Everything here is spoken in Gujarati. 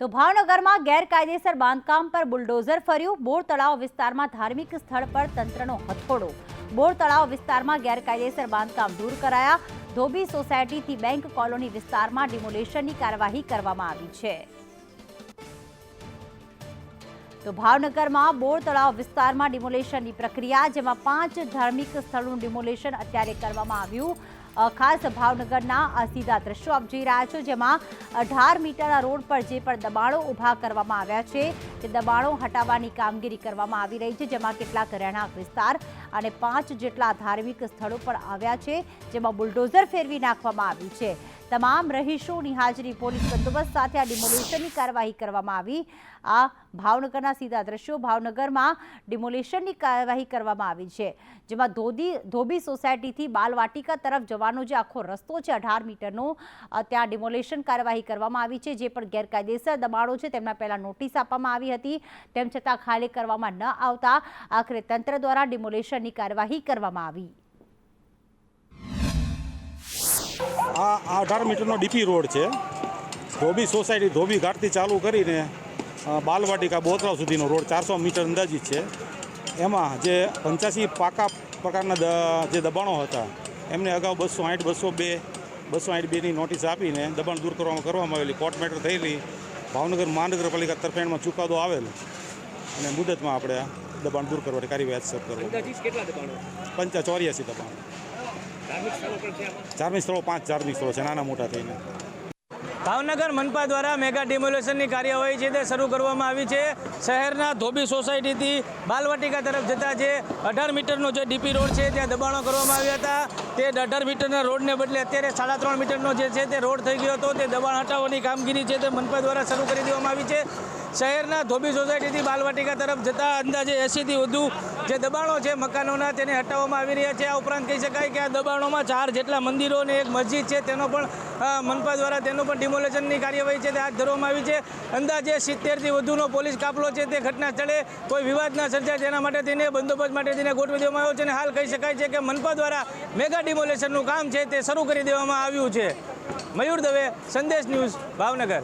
તો ભાવનગરમાં ગેરકાયદેસર બાંધકામ પર બુલડોઝર ફર્યું. બોર તળાવ વિસ્તારમાં ધાર્મિક સ્થળ પર તંત્રનો હથોડો. બોર તળાવ વિસ્તારમાં ગેરકાયદેસર બાંધકામ દૂર કરાયા. ધોબી સોસાયટીથી બેંક કોલોની વિસ્તારમાં ડિમોલેશનની કાર્યવાહી કરવામાં આવી છે. તો ભાવનગરમાં બોર તળાવ વિસ્તારમાં ડિમોલેશનની પ્રક્રિયા, જેમાં પાંચ ધાર્મિક સ્થળોનું ડિમોલેશન અત્યારે કરવામાં આવ્યું. ખાસ ભાવનગરના આ સીધા દ્રશ્યો આપ જોઈ રહ્યા છો, જેમાં અઢાર મીટરના રોડ પર જે પણ દબાણો ઊભા કરવામાં આવ્યા છે, તે દબાણો હટાવવાની કામગીરી કરવામાં આવી રહી છે, જેમાં કેટલાક રહેણાંક વિસ્તાર અને પાંચ જેટલા ધાર્મિક સ્થળો પણ આવ્યા છે, જેમાં બુલડોઝર ફેરવી નાખવામાં આવ્યું છે. તમામ રહીશોની હાજરી પોલીસ બંદોબસ્ત સાથે આ ડિમોલેશનની કાર્યવાહી કરવામાં આવી. આ ભાવનગરના સીધા દ્રશ્યો ભાવનગરમાં ડિમોલેશનની કાર્યવાહી કરવામાં આવી છે, જેમાં ધોધી ધોબી સોસાયટીથી બાલવાટિકા તરફ જવાનો જે આખો રસ્તો છે, અઢાર મીટરનો ત્યાં ડિમોલેશન કાર્યવાહી કરવામાં આવી છે. જે પણ ગેરકાયદેસર દબાણો છે, તેમના પહેલાં નોટિસ આપવામાં આવી હતી. તેમ છતાં ખાલી કરવામાં ન આવતા, આખરે તંત્ર દ્વારા ડિમોલેશનની કાર્યવાહી કરવામાં આવી. આ આ અઢાર મીટરનો ડીપી રોડ છે. ધોબી સોસાયટી ધોબી ઘાટથી ચાલુ કરીને બાલવાટિકા બોતરાવ સુધીનો રોડ ચારસો મીટર અંદાજિત છે. એમાં જે પંચ્યાસી પાકા પ્રકારના જે દબાણો હતા એમને અગાઉ બસો આઠ બસો બે બસો આઠ બેની નોટિસ આપીને દબાણ દૂર કરવામાં કરવામાં આવેલી. કોર્ટ મેટર થયેલી. ભાવનગર મહાનગરપાલિકા તરફેણમાં ચુકાદો આવેલ. અને મુદતમાં આપણે દબાણ દૂર કરવાની કાર્યવાહી હાથ કરવા અંદાજિત કેટલા દબાણો? પંચા ચોર્યાસી દબાણ. ધાર્મિક સ્થળો પાંચ ધાર્મિક સ્થળો છે, નાના મોટા થઈને. ભાવનગર મનપા દ્વારા મેગા ડિમોલેશનની કાર્યવાહી છે તે શરૂ કરવામાં આવી છે. શહેરના ધોબી સોસાયટીથી બાલવાટિકા તરફ જતા જે અઢાર મીટરનો જે ડીપી રોડ છે, ત્યાં દબાણો કરવામાં આવ્યા હતા. તે અઢાર મીટરના રોડને બદલે અત્યારે સાડા ત્રણ મીટરનો જે છે તે રોડ થઈ ગયો હતો. તે દબાણ હટાવવાની કામગીરી છે તે મનપા દ્વારા શરૂ કરી દેવામાં આવી છે. શહેરના ધોબી સોસાયટીથી બાલવાટિકા તરફ જતા અંદાજે એંસીથી વધુ જે દબાણો છે મકાનોના તેને હટાવવામાં આવી રહ્યા છે. આ ઉપરાંત કહી શકાય કે આ દબાણોમાં ચાર જેટલા મંદિરો અને એક મસ્જિદ છે. તેનો પણ મનપા દ્વારા તેનું પણ ડિમોલેશનની કાર્યવાહી છે તે હાથ ધરવામાં આવી છે. અંદાજે સિત્તેરથી વધુનો પોલીસ કાફલો છે તે ઘટના સ્થળે કોઈ વિવાદ ના સર્જાય તેના માટે તેને બંદોબસ્ત માટે તેને ગોઠવી દેવામાં આવ્યો છે અને હાલ કહી શકાય છે કે મનપા દ્વારા મેગા ડિમોલેશનનું કામ છે તે શરૂ કરી દેવામાં આવ્યું છે. મયુર દવે, સંદેશ ન્યૂઝ ભાવનગર.